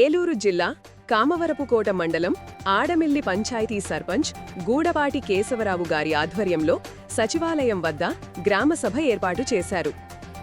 ఏలూరు జిల్లా కామవరపుకోట మండలం ఆడమిల్లి పంచాయతీ సర్పంచ్ గూడపాటి కేశవరావు గారి ఆధ్వర్యంలో సచివాలయం వద్ద గ్రామసభ ఏర్పాటు చేశారు.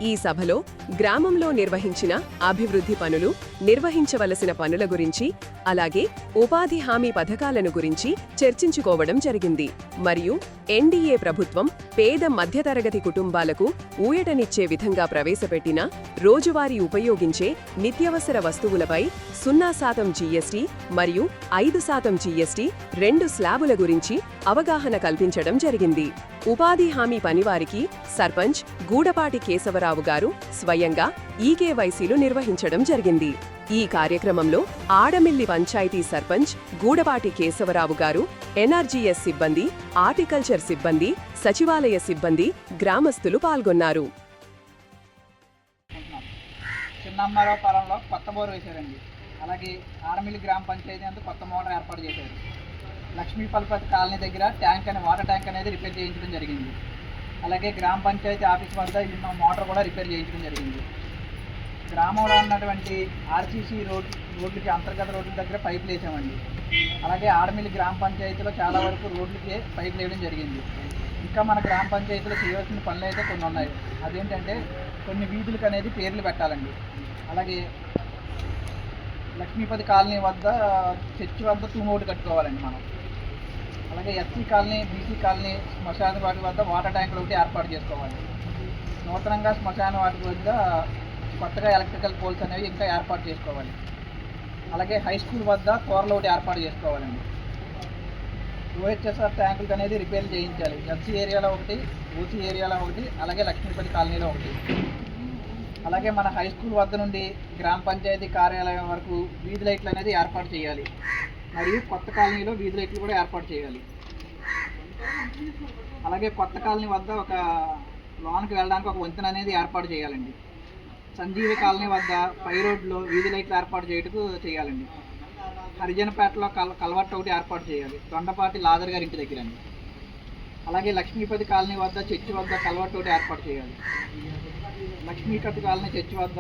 ఈ సభలో గ్రామంలో నిర్వహించిన అభివృద్ధి పనులు నిర్వహించవలసిన పనుల గురించి అలాగే ఉపాధి హామీ పథకాలను గురించి చర్చించుకోవడం జరిగింది. మరియు ఎన్డీఏ ప్రభుత్వం పేద మధ్యతరగతి కుటుంబాలకు ఊయటనిచ్చే విధంగా ప్రవేశపెట్టిన రోజువారీ ఉపయోగించే నిత్యవసర వస్తువులపై సున్నా శాతం జీఎస్టీ మరియు ఐదు శాతం జీఎస్టీ రెండు స్లాబుల గురించి అవగాహన కల్పించడం జరిగింది. ఉపాధి హామీ పనివారికి సర్పంచ్ గూడపాటి కేశవరావు గారు న్యాయంగా ఈకేవైసీలు నిర్వహించడం జరిగింది. ఈ కార్యక్రమంలో ఆడమిల్లి పంచాయతీ సర్పంచ్ గూడపాటి కేశవరావు గారు ఎన్ఆర్జీఎస్ సిబ్బంది ఆర్టికల్చర్ సిబ్బంది సచివాలయ సిబ్బంది గ్రామస్తులు పాల్గొన్నారు. చిన్నమ్మారావు పాలెంలో కొత్త బోరు వేశారండి. అలాగే ఆడమిల్లి గ్రామ పంచాయతీ అందు కొత్త మోటార్ ఏర్పాటు చేశారు. లక్ష్మీ పల్పతి కాలనీ దగ్గర ట్యాంక్ అనే వాటర్ ట్యాంక్ అనేది రిపేర్ చేయించడం జరిగింది. అలాగే గ్రామ పంచాయతీ ఆఫీస్ వద్ద ఉన్న మోటార్ కూడా రిపేర్ చేయించడం జరిగింది. గ్రామంలో ఉన్నటువంటి ఆర్సీసీ రోడ్ రోడ్లకి అంతర్గత రోడ్ల దగ్గర పైపులు వేసామండి అలాగే ఆడమిల్లి గ్రామ పంచాయతీలో చాలా వరకు రోడ్లకి పైపులు వేయడం జరిగింది. ఇంకా మన గ్రామ పంచాయతీలో చేయవలసిన పనులు అయితే కొన్ని ఉన్నాయి. అదేంటంటే కొన్ని వీధులకు అనేది పేర్లు పెట్టాలండి. అలాగే లక్ష్మీపతి కాలనీ వద్ద చర్చి వద్ద తూమోటు కట్టుకోవాలండి మనం. అలాగే ఎస్సీ కాలనీ బీసీ కాలనీ శ్మశాన వాటి వద్ద వాటర్ ట్యాంకులు ఒకటి ఏర్పాటు చేసుకోవాలి. నూతనంగా శ్మశాన వాటి వద్ద కొత్తగా ఎలక్ట్రికల్ పోల్స్ అనేవి ఇంకా ఏర్పాటు చేసుకోవాలి. అలాగే హై స్కూల్ వద్ద కూరలు ఒకటి ఏర్పాటు చేసుకోవాలండి. ఓహెచ్ఎస్ఆర్ ట్యాంకులు అనేది రిపేర్ చేయించాలి. ఎస్సీ ఏరియాలో ఒకటి ఓసీ ఏరియాలో ఒకటి అలాగే లక్ష్మీపతి కాలనీలో ఒకటి. అలాగే మన హై స్కూల్ వద్ద నుండి గ్రామ పంచాయతీ కార్యాలయం వరకు వీధి లైట్లు అనేది ఏర్పాటు చేయాలి. మరియు కొత్త కాలనీలో వీధి లైట్లు కూడా ఏర్పాటు చేయాలి. అలాగే కొత్త కాలనీ వద్ద ఒక లోనికి వెళ్ళడానికి ఒక వంతెన అనేది ఏర్పాటు చేయాలండి. సంజీవి కాలనీ వద్ద పై రోడ్లో వీధి లైట్లు ఏర్పాటు చేయటకు చేయాలండి. హరిజనపేటలో కల్ కల్వర్ట్ ఒకటి ఏర్పాటు చేయాలి. దొండపాటి లాదర్ గారి ఇంటి దగ్గర అండి అలాగే లక్ష్మీపతి కాలనీ వద్ద చర్చి వద్ద కలవట్టు ఒకటి ఏర్పాటు చేయాలి. లక్ష్మీపతి కాలనీ చర్చి వద్ద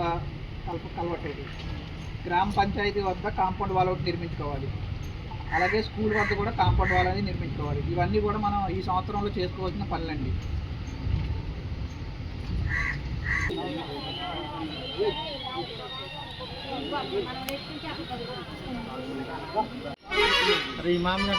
కల్ప కల్వర్ట్ ఒకటి. గ్రామ పంచాయతీ వద్ద కాంపౌండ్ వాల్ ఒకటి నిర్మించుకోవాలి. అలాగే స్కూల్ వద్ద కూడా కాంపౌండ్ వాల్ అనేది నిర్మించుకోవాలి. ఇవన్నీ కూడా మనం ఈ సంవత్సరంలో చేసుకోవాల్సిన పనులండి. ఈ మామిడి